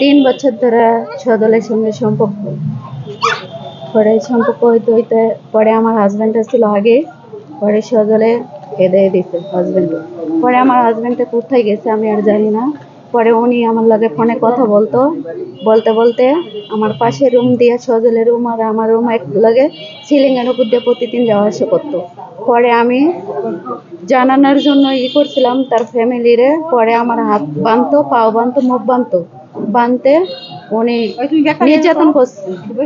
তিন বছর ধরে সদলের সঙ্গে সম্পর্ক। পরে সম্পর্ক হইতে হইতে, পরে আমার হাজব্যান্ড ছিল আগে, পরে সজলে খেদে দিছে হাজব্যান্ড পরে আমার হাজব্যান্ডটা কোথায় গেছে আমি আর জানি না। পরে উনি আমার লগে ফোনে কথা বলতো। বলতে বলতে আমার পাশে রুম দিয়ে সজলের রুম আর আমার রুম এক লগে সিলিংয়ের উপর দিয়ে প্রতিদিন যাওয়া আসা করতো। পরে আমি জানানোর জন্য ই করছিলাম তার ফ্যামিলিরে পরে আমার হাত বানতো পাও বানতো মুখ বানতো বানতে উনি নির্যাতন করছে।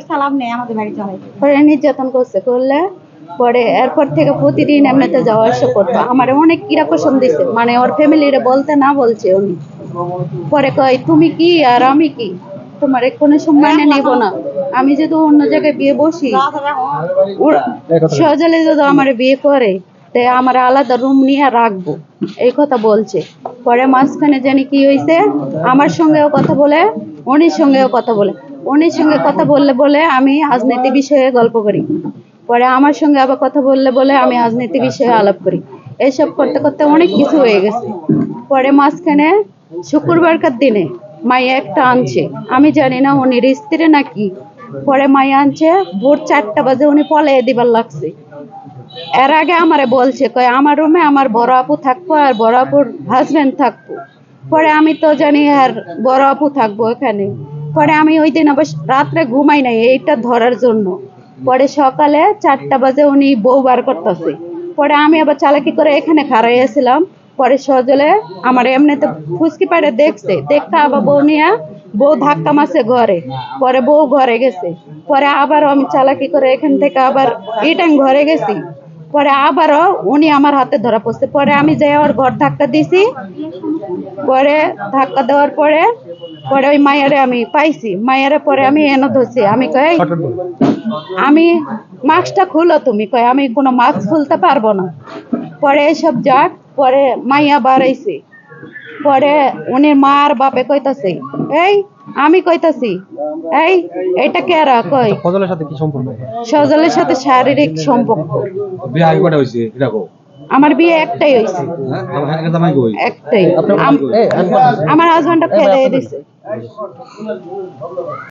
সালাম নেই আমাদের বাড়ি চলে পরে নির্যাতন করছে করলে পরে এরপর থেকে প্রতিদিন এমনিতে যাওয়া আসা করতো। আমার অনেক কীরকম দিছে মানে ওর ফ্যামিলিরে বলতে না বলছে উনি। পরে কয় তুমি কি আর আমি কি? তোমার কোনো সম্মানে নিব না। আমি যদি অন্য জায়গায় বিয়ে বসি ওর- সহজলে যদি আমার বিয়ে করে তে আমার আলাদা রুম নিয়ে রাখব। এই কথা বলছে। পরে মাঝখানে জানি কি হয়েছে আমার সঙ্গেও কথা বলে উনির সঙ্গেও কথা বলে। উনির সঙ্গে কথা বললে বলে আমি রাজনীতি বিষয়ে গল্প করি। পরে আমার সঙ্গে আবার কথা বললে বলে আমি রাজনীতি বিষয়ে আলাপ করি। এসব করতে করতে অনেক কিছু হয়ে গেছে। পরে মাঝখানে শুক্রবারকার দিনে মাইয়া একটা আনছে। আমি জানি না উনির স্ত্রী নাকি। পরে মাইয়া আনছে, ভোর চারটা বাজে উনি পলাইয়ে দিবার লাগছে। এর আগে আমারে বলছে, কয়, আমার রুমে আমার বড় আপু থাকব আর বড় আপুর হাজবেন্ড থাকব। পরে আমি তো জানি আর বড় আপু থাকব এখানে। পরে আমি ওই দিন আবার রাত্রে ঘুমাই নাই, এইটা ধরার জন্য। পরে সকালে চারটা বাজে উনি বউ বার করতেছে। পরে আমি আবার চালাকি করে এখানে খারাইয়াছিলাম পরে সজলে আমার এমনিতে ফুসকি পাড়ে দেখছে, দেখতে আবার বউ নিয়ে, বউ ধাক্কা মারছে ঘরে। পরে বউ ঘরে গেছে। পরে আবার আমি চালাকি করে এখান থেকে আবার ইটাং ঘরে গেছি। পরে আবারও উনি আমার হাতে ধরা পড়ছে। পরে আমি যাই ওর ঘর ধাক্কা দিছি পরে ধাক্কা দেওয়ার পরে পরে ওই মায়ারে আমি পাইছি। মায়ারে পরে আমি এনে ধরছি। আমি কই আমি মাস্কটা খুলো তুমি কয় আমি কোনো মাস্ক খুলতে পারব না। পরে এসব যাক পরে মাইয়া বাড়াইছে পরে উনি মা আর বাপে কইতাছে এই আমি কইতাছি এই এটা কেরা কই ফজলের সাথে কি সম্পর্ক? সজলের সাথে শারীরিক সম্পর্ক। বিয়ে আগে কটা হইছে এটা কো আমার বিয়ে একটাই হইছে একটাই আমার একটা ঘণ্টা কই? একটাই। আমার হাজবেন্ডটা ফেলে দিছে।